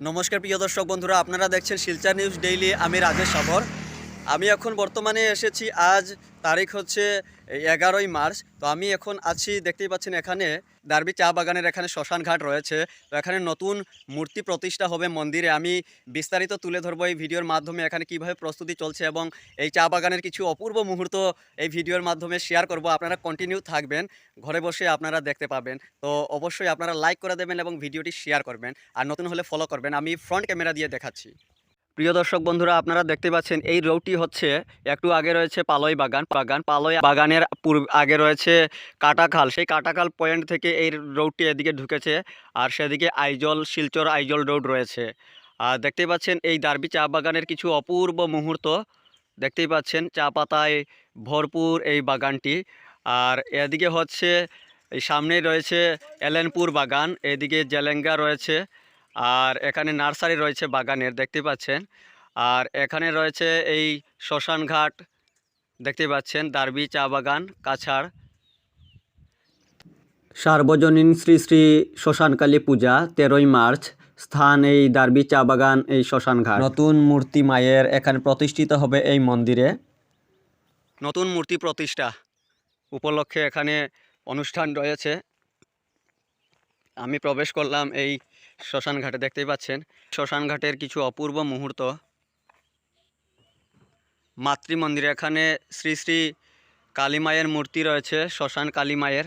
নমস্কার প্রিয় দর্শক বন্ধুরা আপনারা দেখছেন শিলচর নিউজ ডেইলি আমি রাজেশ সাবর। আমি এখন বর্তমানে এসেছি, আজ তারিখ হচ্ছে এগারোই মার্চ। তো আমি এখন আছি, দেখতেই পাচ্ছেন এখানে দার্বি চা বাগানের এখানে শ্মশান ঘাট রয়েছে। তো এখানে নতুন মূর্তি প্রতিষ্ঠা হবে মন্দিরে। আমি বিস্তারিত তুলে ধরবো এই ভিডিওর মাধ্যমে এখানে কীভাবে প্রস্তুতি চলছে এবং এই চা বাগানের কিছু অপূর্ব মুহূর্ত এই ভিডিওর মাধ্যমে শেয়ার করব। আপনারা কন্টিনিউ থাকবেন, ঘরে বসে আপনারা দেখতে পাবেন। তো অবশ্যই আপনারা লাইক করে দেবেন এবং ভিডিওটি শেয়ার করবেন। আর নতুন হলে ফলো করবেন। আমি ফ্রন্ট ক্যামেরা দিয়ে দেখাচ্ছি। প্রিয় দর্শক বন্ধুরা, আপনারা দেখতে পাচ্ছেন এই রোডটি হচ্ছে একটু আগে রয়েছে পালই বাগান। বাগান, পালই বাগানের পূর্ব আগে রয়েছে কাটাখাল। সেই কাটাখাল পয়েন্ট থেকে এই রোডটি এদিকে ঢুকেছে আর সেদিকে আইজল, শিলচর আইজল রোড রয়েছে। আর দেখতেই পাচ্ছেন এই দার্বি চা বাগানের কিছু অপূর্ব মুহূর্ত। দেখতেই পাচ্ছেন চা পাতায় ভরপুর এই বাগানটি। আর এদিকে হচ্ছে, এই সামনেই রয়েছে এলেনপুর বাগান, এদিকে জেলেঙ্গা রয়েছে। আর এখানে নার্সারি রয়েছে বাগানের দেখতে পাচ্ছেন। আর এখানে রয়েছে এই শ্মশান ঘাট দেখতে পাচ্ছেন দারবি চা বাগান কাছাড়। সার্বজনীন শ্রী শ্রী শ্মশানকালী পূজা তেরোই মার্চ স্থান এই দারবি চা বাগান এই শ্মশান ঘাট। নতুন মূর্তি মায়ের এখানে প্রতিষ্ঠিত হবে এই মন্দিরে। নতুন মূর্তি প্রতিষ্ঠা উপলক্ষে এখানে অনুষ্ঠান রয়েছে। আমি প্রবেশ করলাম এই শ্মশান ঘাটে দেখতেই পাচ্ছেন শ্মশান ঘাটের কিছু অপূর্ব মুহূর্ত। মাতৃ মন্দিরে এখানে শ্রী শ্রী কালী মায়ের মূর্তি রয়েছে, শ্মশান কালী মায়ের।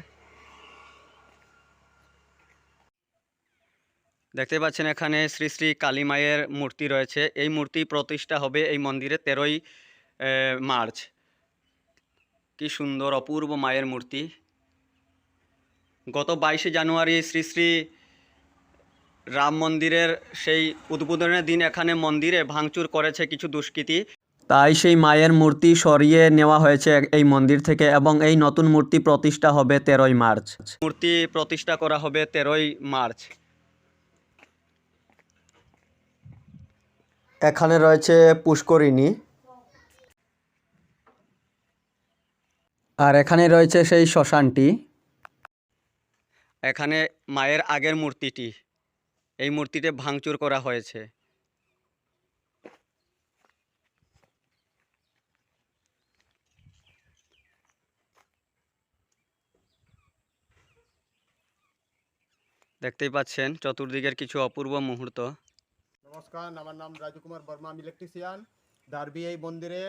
দেখতে পাচ্ছেন এখানে শ্রী শ্রী কালী মায়ের মূর্তি রয়েছে। এই মূর্তি প্রতিষ্ঠা হবে এই মন্দিরে তেরোই মার্চ। কি সুন্দর, অপূর্ব মায়ের মূর্তি। গত বাইশে জানুয়ারি শ্রী শ্রী রাম মন্দিরের সেই উদ্বোধনের দিন এখানে মন্দিরে ভাঙচুর করেছে কিছু দুষ্কৃতী। তাই সেই মায়ের মূর্তি সরিয়ে নেওয়া হয়েছে এই মন্দির থেকে এবং এই নতুন মূর্তি প্রতিষ্ঠা হবে তেরোই মার্চ। মূর্তি প্রতিষ্ঠা করা হবে তেরোই মার্চ। এখানে রয়েছে পুষ্করিণী। আর এখানে রয়েছে সেই শ্মশানটি। এখানে মায়ের আগের মূর্তিটি। এই মূর্তিতে ভাঙচুর করা হয়েছে। দেখতেই পাচ্ছেন, চতুর্দিকের কিছু অপূর্ব মুহূর্ত। নমস্কার, আমার নাম রাজু কুমার বর্মা, আমি ইলেকট্রিশিয়ান দারবি এই মন্দিরে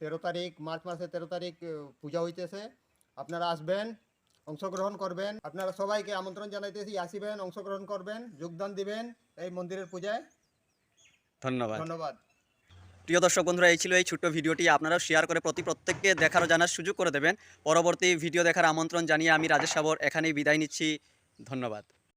তেরো তারিখ, মার্চ মাসে তেরো তারিখ পূজা হইতেছে। আপনারা আসবেন অংশগ্রহণ করবেন। আপনারা সবাইকে আমন্ত্রণ জানাইতেছি আসিবেন অংশগ্রহণ করবেন যোগদান দিবেন এই মন্দিরের পূজায়। ধন্যবাদ। ধন্যবাদ। প্রিয় দর্শক বন্ধুরা এই ছিল এই ছোট্ট ভিডিওটি। আপনারাও শেয়ার করে প্রতি প্রত্যেককে দেখার জানার সুযোগ করে দেবেন। পরবর্তী ভিডিও দেখার আমন্ত্রণ জানিয়ে আমি রাজেশ সাবর এখানেই বিদায় নিচ্ছি। ধন্যবাদ।